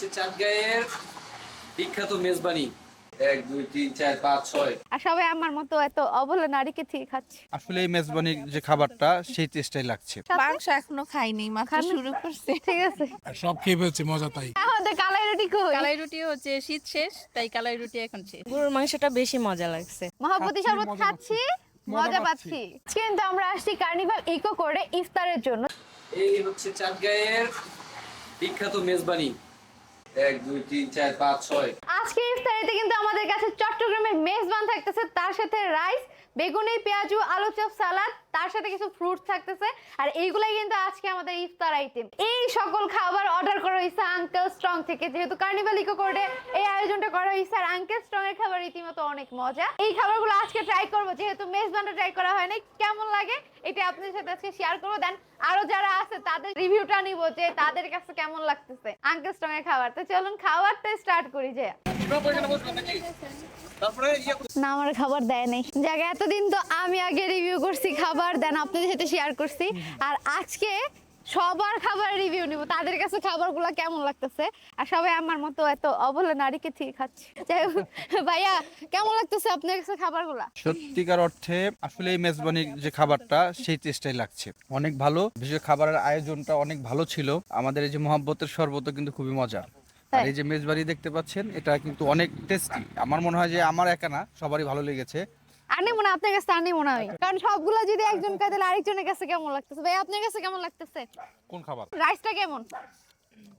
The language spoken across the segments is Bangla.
হচ্ছে চাঁদগাঁয়ের বিখ্যাত মেজবানি। এক দুই তিন চার পাঁচ ছয়। আর সবাই আমার মতো এত অবলা নারীকে ঠিক খাচ্ছে? আসলে এই মেজবানির যে খাবারটা সেই টেস্টটাই লাগছে। মাংস এখনও খাইনি মাত্র শুরু করছে। ঠিক আছে। সব খেয়ে ফেলছে মজা তাই। আমাদের কালাই রুটি কই? কালাই রুটি হচ্ছে শীত শেষ তাই কালাই রুটি এখন শেষ। গরুর মাংসটা বেশি মজা লাগছে। মহাপতি শরবত খাচ্ছি মজা পাচ্ছি। কিন্তু আমরা আসছি কার্নিভাল ইকো করে ইফতারের জন্য। এই হচ্ছে চাঁদগাঁয়ের বিখ্যাত মেজবানি। এক, দুই আজকে ইফতারিতে কিন্তু আমাদের কাছে চট্টগ্রামের মেজবান থাকতেছে, তার সাথে রাইস বেগুনি, পেঁয়াজু আলু চপ সালাদ তার সাথে কিছু ফ্রুটস থাকতেছে, আর এইগুলাই কিন্তু আজকে আমাদের ইফতার আইটেম এই সকল খাবার অর্ডার করা হয়েছে আঙ্কেল স্ট্রং থেকে। যেহেতু কার্নিভাল ইকো করে এই আয়োজনটা করা হয়েছে, আর আঙ্কেল স্ট্রং এর খাবার রীতিমতো অনেক মজা। এই খাবারগুলো আজকে ট্রাই করব, যেহেতু মেজবানটা ট্রাই করা হয় নাই কেমন লাগে? এটা আপনাদের সাথে আজকে শেয়ার করব। দেন আরও যারা আছে, তাদের রিভিউটা নিব যে তাদের কাছে কেমন লাগতেছে আঙ্কেল স্ট্রং এর খাবার। তো চলুন খাবারটা স্টার্ট করি যে। নারীকে ঠিক খাচ্ছে। যাই ভাইয়া, কেমন লাগতেছে আপনার কাছে সত্যিকার অর্থে আসলে এই মেজবানির যে খাবারটা, সেই টেস্টটাই লাগছে। অনেক ভালো, বিশেষ খাবারের আয়োজনটা অনেক ভালো ছিল। আমাদের এই যে মহাব্বতের শরবত কিন্তু খুবই মজা আর এই যে মেজবানি দেখতে পাচ্ছেন এটা কিন্তু অনেক টেস্টি আমার মনে হয় যে আমার একা না সবারই ভালো লেগেছে। আর নেই মনে আপনার কাছে আর নেই মনে হয় কারণ সবগুলা যদি একজন খায় তাহলে আরেকজনের কাছে কেমন লাগতেছে? ভাই আপনার কাছে কেমন লাগতেছে? কোন খাবার? রাইসটা কেমন?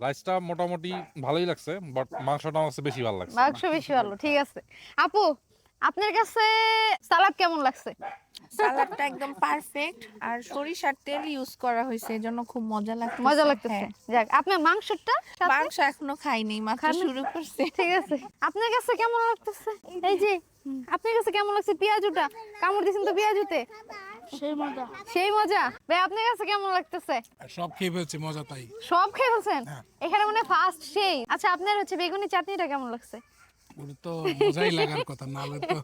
রাইসটা মোটামুটি ভালোই লাগছে বাট মাংসটা আমার কাছে বেশি ভালো লাগছে। মাংস বেশি ভালো ঠিক আছে। আপু আপনার কাছে সালাদ কেমন লাগছে? সালাডটা একদম পারফেক্ট আর সরিষার তেল ইউজ করা হয়েছে এজন্য খুব মজা লাগছে মজা লাগতেছে। যাক আপনার মাংসটা মাংস এখনও খাইনি মাত্র খাননি? শুরু করছে। ঠিক আছে। আপনার কাছে কেমন লাগতেছে? এই যে আপনার কাছে কেমন লাগছে পেঁয়াজুটা? কামড় দিয়েছেন তো পেঁয়াজুতে? সেই মজা। সেই মজা। ভাই আপনার কাছে কেমন লাগতেছে? সব খেয়ে ফেলছে মজা তাই। সব খেয়ে ফেলছেন? এখানে মনে ফার্স্ট সেই। আচ্ছা আপনার হচ্ছে বেগুনি চাটনিটা কেমন লাগছে? ওটা তো মজাই লাগার কথা না হলে তো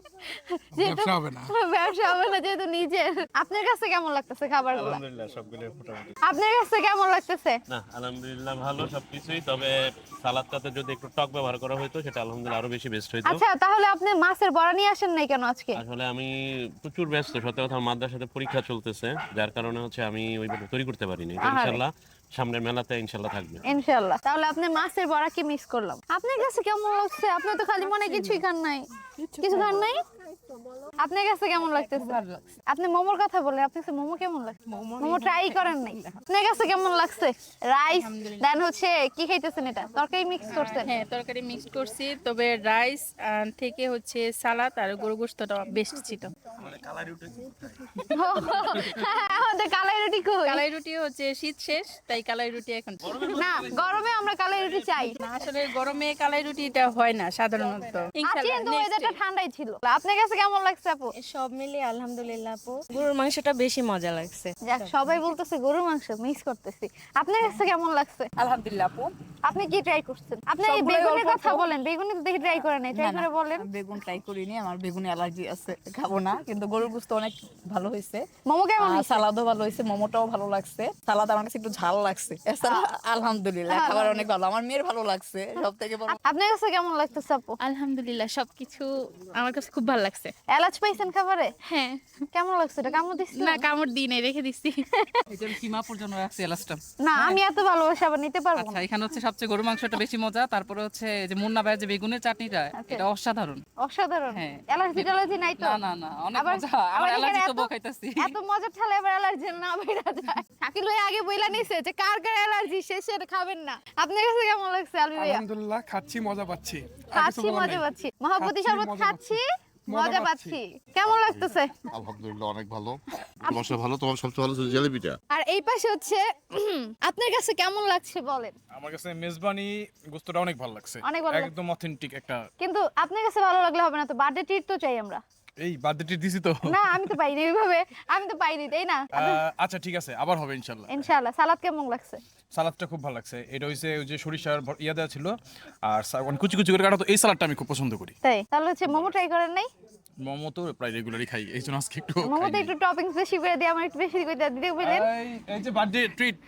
ব্যবসা হবে না। ব্যবসা হবে না যেহেতু নিজে। আপনার কাছে কেমন লাগতেছে খাবারগুলো? আলহামদুলিল্লাহ সবগুলো মোটামুটি। আপনার কাছে কেমন লাগতেছে? না আলহামদুলিল্লাহ ভালো সবকিছুই তবে সালাদটাতে যদি একটু টক ব্যবহার করা হতো সেটা আলহামদুলিল্লাহ আরও বেশি বেস্ট হইতো। আচ্ছা তাহলে আপনি মাছের বড়া নিয়ে আসেন নাই কেন আজকে? আসলে আমি প্রচুর ব্যস্ত সত্যি কথা মাদ্রাসাতে পরীক্ষা চলতেছে যার কারণে হচ্ছে আমি ওইভাবে তৈরি করতে পারিনি। ইনশাল্লাহ সামনের মেলাতে ইনশাল্লাহ থাকবে। ইনশাল্লাহ তাহলে আপনি মাছের বড়া কি মিস করলাম। আপনার কাছে কেমন লাগছে? আপনি তো খালি মনে কিছুই খান নাই। কিছু খান নাই? আপনার কাছে কেমন লাগতেছে? আপনি মোমোর কথা বলেন আপনার কাছে মোমো কেমন লাগছে? মোমো ট্রাই করেন নাই। আপনার কাছে কেমন লাগছে? রাইস দেন হচ্ছে কি খাইতেছেন এটা? তরকারি মিক্স করছেন? হ্যাঁ তরকারি মিক্স করছি। তবে রাইস থেকে হচ্ছে সালাদ আর গরু গোস্তটা বেস্ট ছিল। আমাদের কালাই রুটি কই কালাই রুটি হচ্ছে শীত শেষ তাই কালাই রুটি এখন না গরমে আমরা কালাই রুটি চাই। না, আসলে গরমে কালাই রুটিটা হয় না সাধারণত। আজকে ওয়েদারটা ঠান্ডাই ছিল। আপনার কাছে কেমন লাগছে আপু? সব মিলিয়ে আলহামদুলিল্লাহ আপু। গরুর মাংসটা বেশি মজা লাগছে। যাক সবাই বলতেছে গরুর মাংস মিস করতেছি। আপনার কাছে কেমন লাগছে? আলহামদুলিল্লাহ আপু। আপনি কি ট্রাই করছেন? আপনি এই বেগুনের কথা বলেন বেগুনি তো দেখি ট্রাই করে নাই ট্রাই করে বলেন। বেগুন ট্রাই করিনি আমার বেগুন অ্যালার্জি আছে খাব না কিন্তু গরুর গোস্ত অনেক ভালো হয়েছে। মোমো কেমন সালাদও ভালো হয়েছে মোমোটাও ভালো লাগছে। সালাদ আমার কাছে একটু ঝাল লাগছে। এছাড়া আলহামদুলিল্লাহ খাবার অনেক ভালো আমার মেয়ের ভালো লাগছে সব থেকে বড়। আপনার কাছে কেমন লাগতেছে আপু? আলহামদুলিল্লাহ সবকিছু আমার কাছে খুব ভালো লাগছে। এলাচ পাইছেন খাবারে? হ্যাঁ। কেমন লাগছে এটা? কামড় না কামড় দিই নাই রেখে দিচ্ছি এটা সীমা পর্যন্ত রাখছি এলাচটা। না আমি এত ভালোবাসি আবার নিতে পারব আচ্ছা এখানে হচ্ছে সবচেয়ে গরু মাংসটা বেশি মজা তারপরে হচ্ছে যে মুন্না ভাইয়ের যে বেগুনের চাটনিটা এটা অসাধারণ। অসাধারণ। হ্যাঁ। অ্যালার্জি টালার্জি নাই তো? না না না অনেক মজা। আমার অ্যালার্জি তো বকাইতাছি এত মজার ঠালে অ্যালার্জি না বেরা যায়। শাকিল ভাই আগে বইলা নিছে যে কার কার অ্যালার্জি শেষে খাবেন না। আপনার কাছে কেমন লাগছে আলবি ভাইয়া? আলহামদুলিল্লাহ খাচ্ছি মজা পাচ্ছি। খাচ্ছি মজা পাচ্ছি। মহাপতি শরবত খাচ্ছি। মজা পাচ্ছি। কেমন লাগতেছে? আলহামদুলিল্লাহ অনেক ভালো। তোমার ভালো তোমার সবচেয়ে ভালো জিলিপিটা। আর এই পাশে হচ্ছে আপনার কাছে কেমন লাগছে বলেন? আমার কাছে মেজবানি গোস্তটা অনেক ভালো লাগছে। অনেক ভালো লাগছে। একদম অথেন্টিক একটা কিন্তু আপনার কাছে ভালো লাগলে হবে না তো বার্থডে ট্রিট তো চাই আমরা। এই বার্থডে দিছি তো। না আমি তো পাইনি এইভাবে আমি তো পাইনি তাই না? আচ্ছা ঠিক আছে আবার হবে ইনশাআল্লাহ সালাদ কেমন লাগছে? সালাদটা খুব ভালো লাগছে। এটা হইছে ওই যে সরিষার ইয়া দেওয়া ছিল আর মানে কুচি কুচি করে কাটা তো এই সালাদটা আমি খুব পছন্দ করি। তাই? তাহলে হচ্ছে মোমো ট্রাই করেন নাই? মোমো তো প্রায় রেগুলারই খাই এই জন্য আজকে একটু মোমোতে খাইনি। একটু টপিংস বেশি করে দিয়ে আমার একটু বেশি করে দিতে বললেন এই- এই যে বার্থডে ট্রিট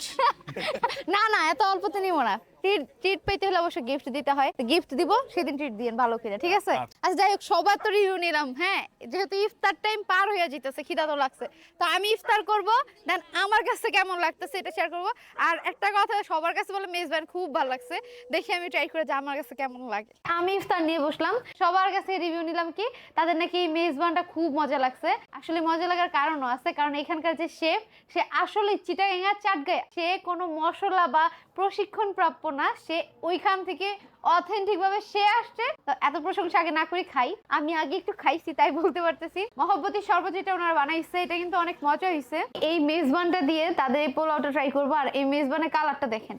না না এত অল্পতে নিব না। ট্রিট ট্রিট পেতে হলে অবশ্যই গিফট দিতে হয়। গিফট দিব সেদিন ট্রিট দিয়েন ভালো করে ঠিক আছে? আচ্ছা। যাই হোক সবার তো রিভিউ নিলাম হ্যাঁ? যেহেতু ইফতার টাইম পার হয়ে যেতেছে খিদা তো লাগছে। তো আমি ইফতার করব দেন আমার কাছে কেমন লাগতেছে এটা শেয়ার করব। আর একটা কথা সবার কাছে বলে মেজবান খুব ভালো লাগছে। দেখি আমি ট্রাই করে যে আমার কাছে কেমন লাগে। আমি ইফতার নিয়ে বসলাম। সবার কাছে রিভিউ নিলাম কি তাদের নাকি মেজবানটা খুব মজা লাগছে। আসলে মজা লাগার কারণও আছে কারণ এখানকার যে শেফ সে আসলে চিটাগাঙ্গা চাটগায়া। সে কোনো মশলা বা প্রশিক্ষণ প্রাপ্য না সে ওইখান থেকে অথেন্টিক ভাবে সে আসছে। তো এত প্রশংসা আগে না করে খাই। আমি আগে একটু খাইছি, তাই বলতে পারতেছি। মহব্বতী শরবত যেটা ওনারা বানাইছে, এটা কিন্তু অনেক মজা হয়েছে এই মেজবানটা দিয়ে তাদের এই পোলাওটা ট্রাই করব, আর এই মেজবানের কালারটা দেখেন,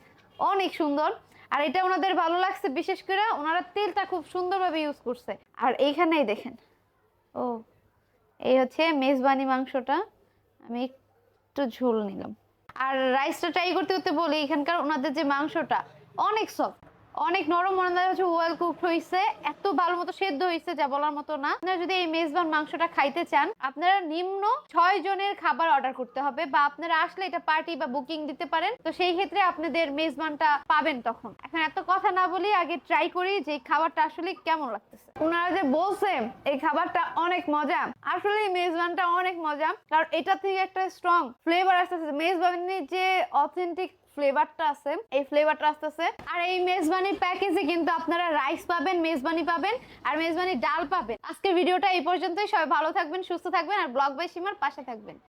অনেক সুন্দর। আর এটা ওনাদের ভালো লাগছে, বিশেষ করে ওনারা তেলটা খুব সুন্দরভাবে ইউজ করছে। আর এইখানেই দেখেন, ও, এই হচ্ছে মেজবানি মাংসটা। আমি একটু ঝোল নিলাম। আর রাইসটা ট্রাই করতে করতে বলি, এখানকার ওনাদের যে মাংসটা অনেক সফট অনেক নরম মনে হচ্ছে ওয়েল কুকড হয়েছে এত ভালো মতো সেদ্ধ হয়েছে যা বলার মতো না। আপনারা যদি এই মেজবান মাংসটা খাইতে চান, আপনারা নিম্ন ছয় জনের খাবার অর্ডার করতে হবে বা আপনারা আসলে এটা পার্টি বা বুকিং দিতে পারেন। তো সেই ক্ষেত্রে আপনাদের মেজবানটা পাবেন তখন। এখন এত কথা না বলি আগে ট্রাই করি যে খাবারটা আসলে কেমন লাগতেছে। ওনারা যে বলছে, এই খাবারটা অনেক মজা। আসলে এই মেজবানটা অনেক মজা। কারণ এটা থেকে একটা স্ট্রং ফ্লেভার আসতেছে। মেজবানের যে অথেন্টিক ফ্লেভারটা আছে, এই ফ্লেভারটা আসতেছে। আর এই মেজবানির প্যাকেজে কিন্তু আপনারা রাইস পাবেন, মেজবানি পাবেন আর মেজবানি ডাল পাবেন। আজকের ভিডিওটা এই পর্যন্তই। সবাই ভালো থাকবেন, সুস্থ থাকবেন আর ব্লগ বাই সীমার পাশে থাকবেন।